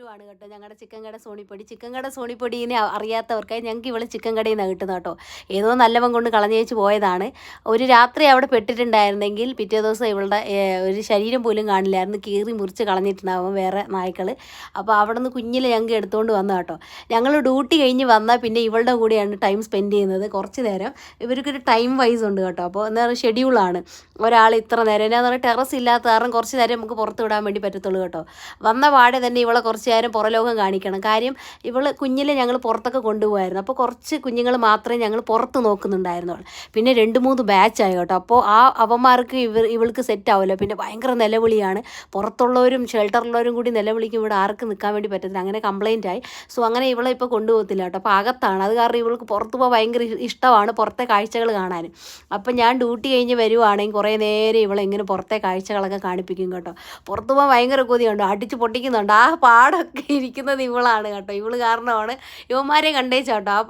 വരുവാണ് കേട്ടോ ഞങ്ങളുടെ ചിക്കൻ കട സോണിപ്പൊടി? ചിക്കൻ കട സോണിപ്പൊടിനെ അറിയാത്തവർക്കായി ഞങ്ങൾക്ക് ഇവിടെ ചിക്കൻ കടയിൽ നിന്ന് കിട്ടുന്ന കേട്ടോ. ഏതോ നല്ലവൻ കൊണ്ട് കളഞ്ഞേച്ച് പോയതാണ്. ഒരു രാത്രി അവിടെ പെട്ടിട്ടുണ്ടായിരുന്നെങ്കിൽ പിറ്റേ ദിവസം ഇവളുടെ ഒരു ശരീരം പോലും കാണില്ലായിരുന്നു. കീറി മുറിച്ച് കളഞ്ഞിട്ടുണ്ടാവും വേറെ നായ്ക്കൾ അപ്പോൾ അവിടെ നിന്ന് കുഞ്ഞിലെ ഞങ്ങൾക്ക് എടുത്തുകൊണ്ട് വന്ന കേട്ടോ. ഞങ്ങൾ ഡ്യൂട്ടി കഴിഞ്ഞ് വന്നാൽ പിന്നെ ഇവളുടെ കൂടെയാണ് ടൈം സ്പെൻഡ് ചെയ്യുന്നത് കുറച്ച് നേരം. ഇവർക്കൊരു ടൈം വൈസ് ഉണ്ട് കേട്ടോ. അപ്പോൾ എന്താ പറയുക ഷെഡ്യൂളാണ്. ഒരാൾ ഇത്ര നേരം. എന്നാന്ന് പറയുക ടെറസ് ഇല്ലാത്ത കാരണം കുറച്ച് നേരം നമുക്ക് പുറത്ത് വിടാൻ വേണ്ടി പറ്റത്തുള്ളൂ കേട്ടോ. വന്ന പാടെ തന്നെ ഇവളെ കുറച്ച് നേരം പുറലോകം കാണിക്കണം. കാര്യം ഇവൾ കുഞ്ഞിലെ ഞങ്ങൾ പുറത്തൊക്കെ കൊണ്ടുപോകായിരുന്നു അപ്പോൾ കുറച്ച് കുഞ്ഞുങ്ങൾ മാത്രമേ ഞങ്ങൾ പുറത്ത് നോക്കുന്നുണ്ടായിരുന്നുള്ളൂ പിന്നെ രണ്ട് മൂന്ന് ബാച്ചായി കേട്ടോ. അപ്പോൾ ആ അവന്മാർക്ക് ഇവർ ഇവൾക്ക് സെറ്റ് പിന്നെ ഭയങ്കര നിലവിളിയാണ്. പുറത്തുള്ളവരും ഷെൽട്ടറുള്ളവരും കൂടി നിലവിളിക്കും ഇവിടെ ആർക്ക് നിൽക്കാൻ വേണ്ടി പറ്റത്തില്ല. അങ്ങനെ കംപ്ലൈന്റ് ആയി. സോ അങ്ങനെ ഇവളെ ഇപ്പോൾ കൊണ്ടുപോകത്തില്ല കേട്ടോ. അപ്പോൾ അകത്താണ്. അത് കാരണം ഇവൾക്ക് പുറത്ത് പോകാൻ ഭയങ്കര ഇഷ്ടമാണ് പുറത്തെ കാഴ്ചകൾ കാണാൻ. അപ്പം ഞാൻ ഡ്യൂട്ടി കഴിഞ്ഞ് വരുവാണെങ്കിൽ കുറേ നേരം ഇവളെ ഇങ്ങനെ പുറത്തെ കാഴ്ചകളൊക്കെ കാണിപ്പിക്കും കേട്ടോ. പുറത്ത് പോകാൻ ഭയങ്കര കൊതിയുണ്ട്. അടിച്ച് പൊട്ടിക്കുന്നുണ്ട്. ആ പാടൊക്കെ ഇരിക്കുന്നത് ഇവളാണ് കേട്ടോ. ഇവൾ കാരണമാണ്. ഇവന്മാരെ കണ്ടേച്ചാട്ടോ ആ